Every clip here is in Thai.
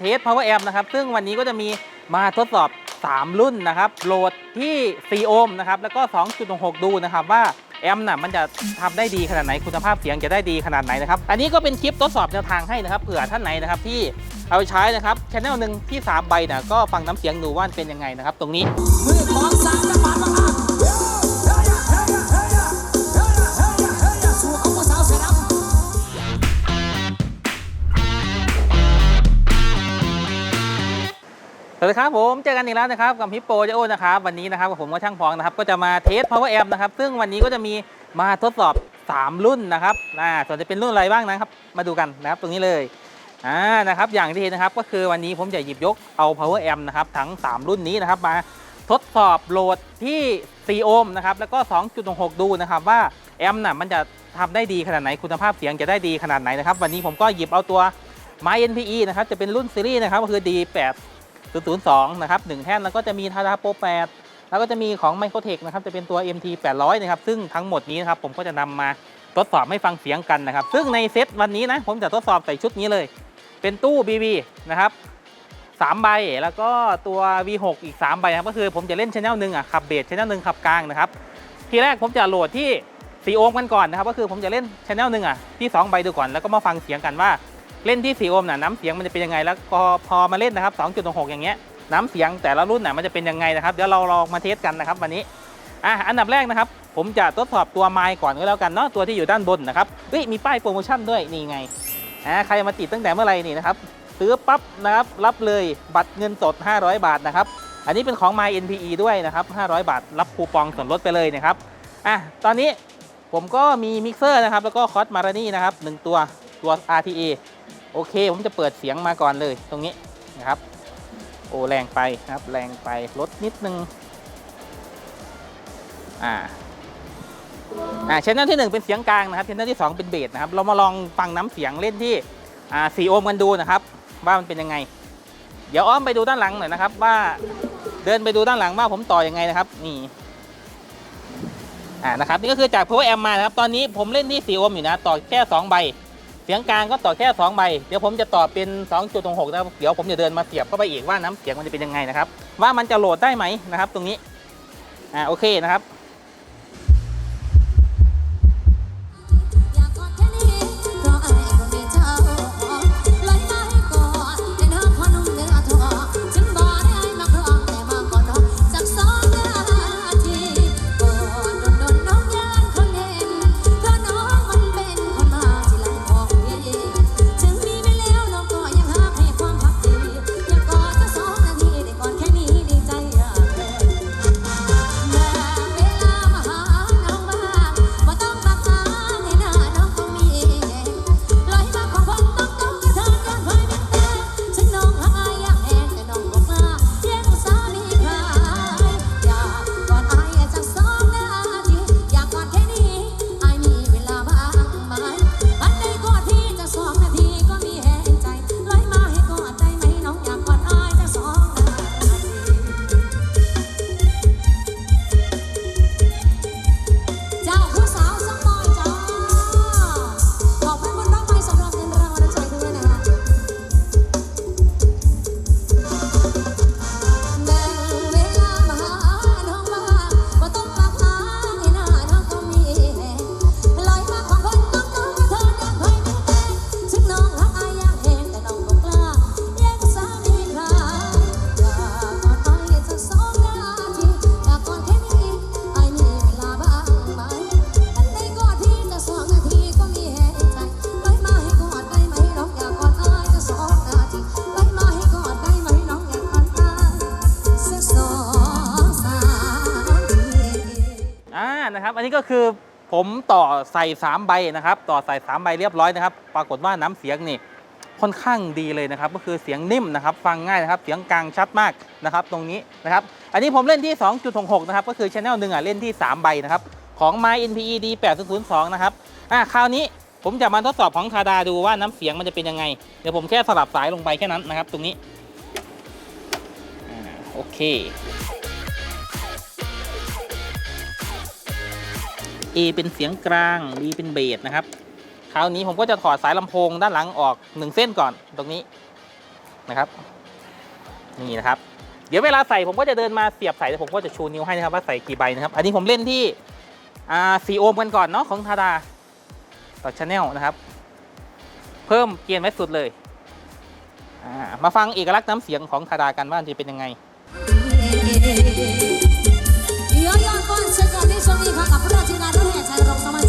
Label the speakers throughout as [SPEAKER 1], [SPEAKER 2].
[SPEAKER 1] เทส power amp นะครับ ซึ่งวันนี้ก็จะมีมาทดสอบ 3 รุ่นนะครับ โหลดที่ 4 โอห์มนะครับ แล้วก็ 2.6 ดูนะครับว่าแอมป์น่ะมันจะทำได้ดีขนาดไหนคุณภาพเสียงจะได้ดีขนาดไหนนะครับ อันนี้ก็เป็นคลิปทดสอบแนวทางให้นะครับเผื่อท่านไหนนะครับที่เอาใช้นะครับชแนลหนึ่งที่3ใบนะก็ฟังน้ำเสียงดูว่านเป็นยังไงนะครับ ตรงนี้
[SPEAKER 2] มือของสามจังหวัด สวัส
[SPEAKER 1] ดีครับผมเจอกันอีกแล้วนะครับกับฮิปโปเจโอนะครับวันนี้นะครับกับผมก็ช่างพองนะครับก็จะมาเทส power amp นะครับซึ่งวันนี้ก็จะมีมาทดสอบ 3 รุ่นนะครับอ่าส่วนจะเป็นรุ่นอะไรบ้างนะครับ มาดูกันนะครับตรงนี้เลยอ่านะครับอย่างที่เห็นนะครับก็คือวันนี้ผมจะหยิบยกเอา power amp นะครับทั้ง 3 รุ่นนี้นะครับมาทดสอบโหลดที่4โอห์มนะครับแล้วก็ 2.66ดูนะครับว่าแอมป์น่ะมันจะทำได้ดีขนาดไหนคุณภาพเสียงจะได้ดีขนาดไหนนะครับวันนี้ผมก็หยิบเอาตัวไม้ NPE นะครับจะเป็นรุ่นซีรีส์นะครับก็คือ D8 002 นะครับ 1 แท่น แล้วก็จะมีทาราโปร8แล้วก็จะมีของ m i c r o t e c h นะครับ จะเป็นตัว MT 800 นะครับ ซึ่งทั้งหมดนี้นะครับ ผมก็จะนำมาทดสอบให้ฟังเสียงกันนะครับ ซึ่งในเซตวันนี้นะ ผมจะทดสอบใส่ชุดนี้เลย เป็นตู้ BB นะครับ3ใบ แล้วก็ตัว V6 อีก 3 ใบนะครับ ก็คือผมจะเล่นชแนลหนึ่งอะ ขับเบสชแนลหนึ่งขับกลางนะครับ ทีแรกผมจะโหลดที่4โอห์มกันก่อนนะครับ ก็คือผมจะเล่นชแนลหนึ่งอะที่ 2 ใบดูก่อน แล้วก็มาฟังเสียงกันว่า เล่นที่ 4 โอห์มน่ะน้ำเสียงมันจะเป็นยังไง แล้วพอพอมาเล่นนะครับ 2.6 อย่างเงี้ยน้ำเสียงแต่ละรุ่นน่ะมันจะเป็นยังไงนะครับเดี๋ยวเราลองมาเทสกันนะครับวันนี้อะอันดับแรกนะครับ ผมจะทดสอบตัวไมค์ก่อนก็แล้วกันเนาะตัวที่อยู่ด้านบนนะครับเฮ้ยมีป้ายโปรโมชั่นด้วยนี่ไงอ่าใครมาติดตั้งแต่เมื่อไหร่นี่นะครับซื้อปั๊บนะครับรับเลยบัตรเงินสด 500 บาทนะครับอันนี้เป็นของ My NPE ด้วยนะครับ 500 บาท รับคูปองส่วนลดไปเลยนะครับอะตอนนี้ผมก็มีมิกเซอร์นะครับแล้วก็คอสมารานี่นะครับหนึ่งตัวตัว RTA โอเค ผมจะเปิดเสียงมาก่อนเลยตรงนี้นะครับ โอแรงไปนะครับ แรงไปลดนิดนึง อ่าอ่าชแนลที่1เป็นเสียงกลางนะครับชแนลที่ 2 เป็นเบสนะครับ เรามาลองฟังน้ำเสียงเล่นที่อ่าสี่โอห์มกันดูนะครับ ว่ามันเป็นยังไง เดี๋ยวอ้อมไปดูด้านหลังหน่อยนะครับ ว่าเดินไปดูด้านหลังว่าผมต่อยังไงนะครับ นี่อ่านะครับนี่ก็คือจาก power amp มานะครับ ตอนนี้ผมเล่นที่4โอห์มอยู่นะ ต่อแค่ 2 ใบ สียงกลางก็ต่อแค่2ใบเดี๋ยวผมจะต่อเป็น 2.6นะครับเดี๋ยวผมจะเดินมาเสียบเข้าไปอีกว่าน้ำเสียงมันจะเป็นยังไงนะครับ ว่ามันจะโหลดได้ไหมนะครับ
[SPEAKER 3] ตรงนี้อ่าโอเคนะครับ นะครับ อันนี้ก็คือ
[SPEAKER 1] ผมต่อใส่ 3 ใบนะครับ ต่อใส่ 3 ใบเรียบร้อยนะครับ ปรากฏว่าน้ำเสียงนี่ค่อนข้างดีเลยนะครับ ก็คือเสียงนิ่มนะครับ ฟังง่ายนะครับ เสียงกลางชัดมากนะครับ ตรงนี้นะครับ อันนี้ผมเล่นที่ 2.66 นะครับ ก็คือช anel หนึ่งอะเล่นที่ 3 ใบนะครับ ของ My NPE D 802นะครับ อ่าคราวนี้ผมจะมาทดสอบของทาดาดูว่าน้ำเสียงมันจะเป็นยังไง เดี๋ยวผมแค่สลับสายลงไปแค่นั้นนะครับ ตรงนี้อ่าโอเค A เป็นเสียงกลาง B เป็นเบสนะครับ คราวนี้ผมก็จะถอดสายลำโพงด้านหลังออก 1 เส้นก่อนตรงนี้นะครับ นี่นะครับ เดี๋ยวเวลาใส่ผมก็จะเดินมาเสียบใส่แล้วผมก็จะชูนิ้วให้นะครับว่าใส่กี่ใบนะครับ อันนี้ผมเล่นที่อ่าสีโอห์มกันก่อนเนาะของทาดาต่อชาแนลนะครับ เพิ่มเกียร์ไว้สุดเลยมาฟังเอกลักษณ์น้ำเสียงของทาดากันว่าจะเป็นยังไง
[SPEAKER 3] ที่ช่วงนี้ค่ะกับผู้ราชการรถแห่ชั
[SPEAKER 2] ยรงสมัย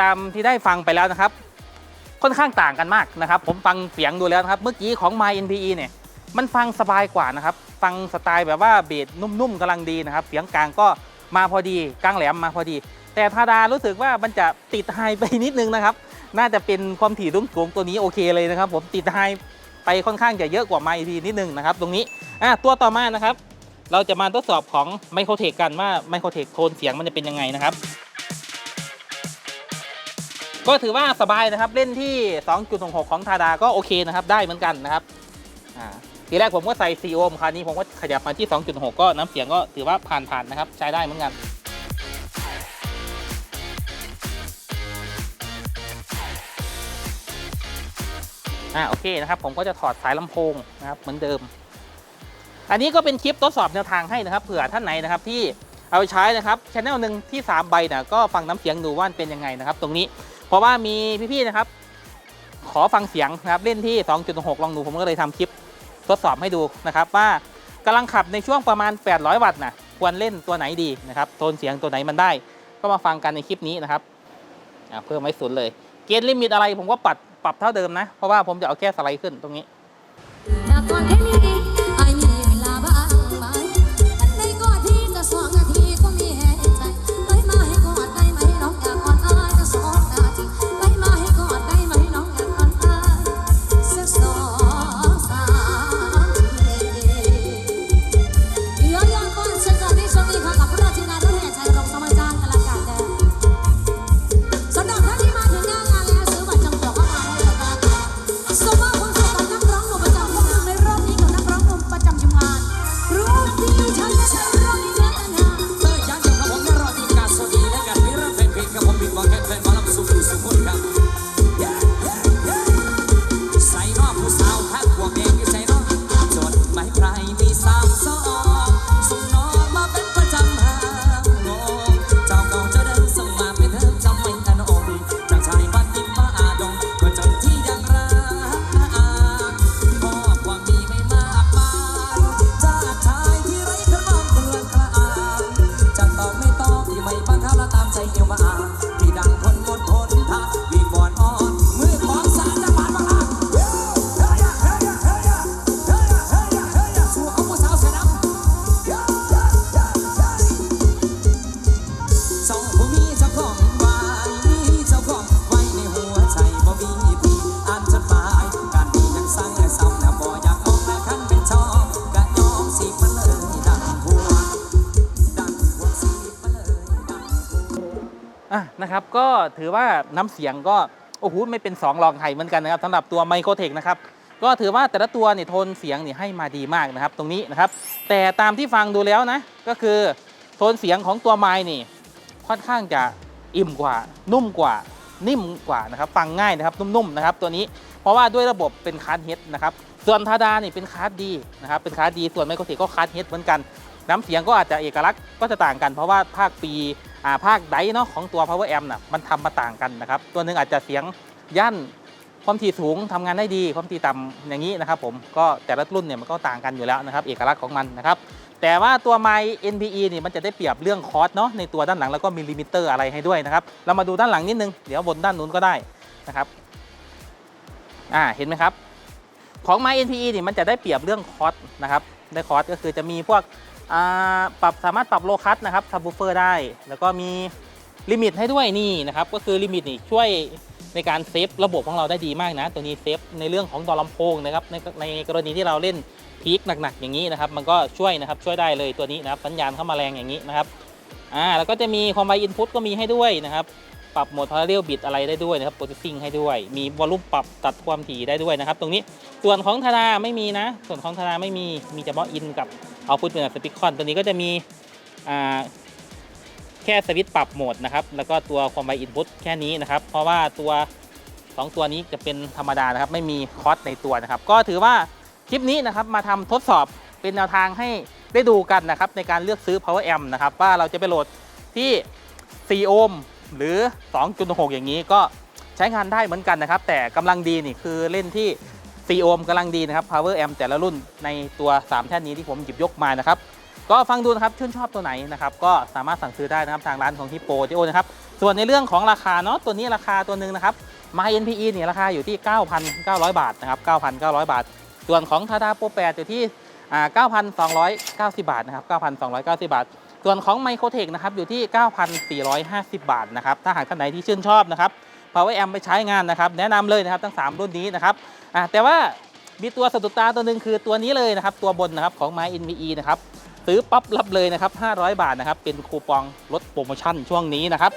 [SPEAKER 1] ตามที่ได้ฟังไปแล้วนะครับ ค่อนข้างต่างกันมากนะครับ ผมฟังเสียงดูแล้วนะครับเมื่อกี้ของ My NPE เนี่ยมันฟังสบายกว่านะครับ ฟังสไตล์แบบว่าเบสนุ่มๆกำลังดีนะครับ เสียงกลางก็มาพอดีกลางแหลมมาพอดี แต่ธาดารู้สึกว่ามันจะติดไฮไปนิดนึงนะครับ น่าจะเป็นความถี่รุ่งสูงตัวนี้โอเคเลยนะครับ ผมติดไฮไปค่อนข้างจะเยอะกว่า My NPE นิดนึงนะครับ ตรงนี้อะตัวต่อมานะครับ เราจะมาทดสอบของไมโครเทคกันว่าไมโครเทคโทนเสียงมันจะเป็นยังไงนะครับ ก็ถือว่าสบายนะครับเล่นที่ 2.66 ของทาดาก็โอเคนะครับได้เหมือนกันนะครับทีแรกผมก็ใส่ 4 โอห์มคราวนี้ผมก็ขยับมาที่ 2.6 ก็น้ำเสียงก็ถือว่าผ่านๆนะครับใช้ได้เหมือนกันอ่าโอเคนะครับผมก็จะถอดสายลำโพงนะครับเหมือนเดิม อันนี้ก็เป็นคลิปทดสอบแนวทางให้นะครับเผื่อท่านไหนนะครับที่เอาไปใช้นะครับชแนลหนึ่งที่ 3 ใบนะก็ฟังน้ำเสียงดูว่านเป็นยังไงนะครับ ตรงนี้ เพราะว่ามีพี่ๆนะครับ ขอฟังเสียงนะครับเล่นที่ 2.6 ลองดูผมก็เลยทำคลิปทดสอบให้ดูนะครับ ว่ากำลังขับในช่วงประมาณ 800 วัตต์นะควรเล่นตัวไหนดีนะครับโทนเสียงตัวไหนมันได้ ก็มาฟังกันในคลิปนี้นะครับเพิ่มไว้ศูนย์เลยเกณฑ์ลิมิตอะไรผมก็ปรับปรับเท่าเดิมนะ เพราะว่าผมจะเอาแค่สไลด์ขึ้นต
[SPEAKER 2] รงนี้ นะ
[SPEAKER 1] ครับก็ถือว่าน้ำเสียงก็โอ้โหไม่เป็น 2 รองใครเหมือนกันนะครับสำหรับตัวไมโครเทคนะครับก็ถือว่าแต่ละตัวเนี่ยโทนเสียงเนี่ยให้มาดีมากนะครับ ตรงนี้นะครับ แต่ตามที่ฟังดูแล้วนะ ก็คือโทนเสียงของตัวไมค์นี่ ค่อนข้างจะอิ่มกว่า นุ่มกว่า นิ่มกว่านะครับ ฟังง่ายนะครับ นุ่มๆนะครับ ตัวนี้เพราะว่าด้วยระบบเป็นคาร์ดเฮดนะครับ ส่วนทาดานี่เป็นคาร์ดดีนะครับ เป็นคาร์ดดี ส่วนไมโครเทคก็คาร์ดเฮดเหมือนกัน น้ำเสียงก็อาจจะเอกลักษณ์ก็จะต่างกัน เพราะว่าภาคปี ภาคไดเนาะของตัว power amp น่ะมันทำมาต่างกันนะครับ ตัวหนึ่งอาจจะเสียงย่านความถี่สูงทำงานได้ดีความถี่ต่ำอย่างนี้นะครับ ผมก็แต่ละรุ่นเนี่ยมันก็ต่างกันอยู่แล้วนะครับ เอกลักษณ์ของมันนะครับ แต่ว่าตัวไมค์ NPE นี่มันจะได้เปรียบเรื่องคอร์สเนาะในตัวด้านหลังแล้วก็มีลิมิเตอร์อะไรให้ด้วยนะครับ เรามาดูด้านหลังนิดนึงเดี๋ยวบนด้านนู้นก็ได้นะครับอ่าเห็นไหมครับ ของ My NPE นี่มันจะได้เปรียบเรื่องคอร์สนะครับได้คอร์สก็คือจะมีพวก ปรับสามารถปรับโลคัสนะครับทับบูเฟอร์ได้ แล้วก็มีลิมิตให้ด้วยนี่นะครับก็คือลิมิตนี่ช่วยในการเซฟระบบของเราได้ดีมากนะ ตัวนี้เซฟในเรื่องของตัวลำโพงนะครับในในกรณีที่เราเล่นพีคหนักๆอย่างนี้นะครับ มันก็ช่วยนะครับช่วยได้เลยตัวนี้นะครับสัญญาณเข้ามาแรงอย่างนี้นะครับอ่าแล้วก็จะมีคอมไบอินพุตก็มีให้ด้วยนะครับ ปรับโหมดพาราเรลบิดอะไรได้ด้วยนะครับโปรเซสซิ่งให้ด้วย มีวอลลุ่มปรับตัดความถี่ได้ด้วยนะครับ ตรงนี้ส่วนของธนาไม่มีนะ ส่วนของธนาไม่มีมีเฉพาะอินกับเอาพุทเป็นสปิคอนตัวนี้ก็จะมีแค่สวิตช์ปรับโหมดนะครับ แล้วก็ตัวความไวอินพุตแค่นี้นะครับ เพราะว่าตัวสองตัวนี้จะเป็นธรรมดานะครับ ไม่มีคอสในตัวนะครับ ก็ถือว่าคลิปนี้นะครับมาทำทดสอบเป็นแนวทางให้ได้ดูกันนะครับ ในการเลือกซื้อ power amp นะครับ ว่าเราจะไปโหลดที่ 4 โอห์ม หรือ 2.6 อย่างนี้ก็ใช้งานได้เหมือนกันนะครับ แต่กำลังดีนี่คือเล่นที่4โอห์มกำลังดีนะครับ power amp แต่ละรุ่นในตัว 3 แท่นนี้ที่ผมหยิบยกมานะครับ ก็ฟังดูนะครับชื่นชอบตัวไหนนะครับ ก็สามารถสั่งซื้อได้นะครับทางร้านของฮิปโปเจโอนะครับ ส่วนในเรื่องของราคาเนาะตัวนี้ราคาตัวหนึ่งนะครับ My NPE เนี่ยราคาอยู่ที่ 9,900 บาทนะครับ 9,900 บาท ส่วนของทาดาโปร8อยู่ที่ 9,290 บาทนะครับ 9,290 บาท ส่วนของไมโครเทคนะครับอยู่ที่ 9,450 บาทนะครับถ้าหากท่านไหนที่ชื่นชอบนะครับ Power Amp ไปใช้งานนะครับแนะนำเลยนะครับทั้ง 3 รุ่นนี้นะครับอ่าแต่ว่ามีตัวสะดุดตาตัวหนึ่งคือตัวนี้เลยนะครับตัวบนนะครับของ My NVE นะครับซื้อปั๊บรับเลยนะครับ500 บาทนะครับเป็นคูปองลดโปรโมชั่นช่วงนี้นะครับ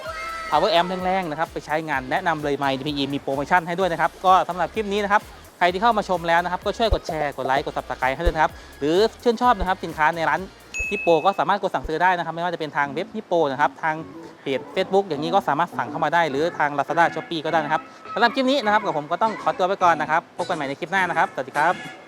[SPEAKER 1] Power Amp แรงๆนะครับไปใช้งานแนะนำเลย My NVE มีโปรโมชั่นให้ด้วยนะครับก็สำหรับคลิปนี้นะครับใครที่เข้ามาชมแล้วนะครับก็ช่วยกดแชร์กดไลค์กด subscribe ให้ด้วยนะครับหรือชื่นชอบนะครับสินค้าในร้าน ฮิปโปก็สามารถกดสั่งซื้อได้นะครับ ไม่ว่าจะเป็นทางเว็บฮิปโปนะครับ ทางเพจ Facebook อย่างนี้ก็สามารถสั่งเข้ามาได้ หรือทาง Lazada Shopee ก็ได้นะครับสำหรับคลิปนี้นะครับกับผมก็ต้องขอตัวไปก่อนนะครับ พบกันใหม่ในคลิปหน้านะครับ สวัสดีครับ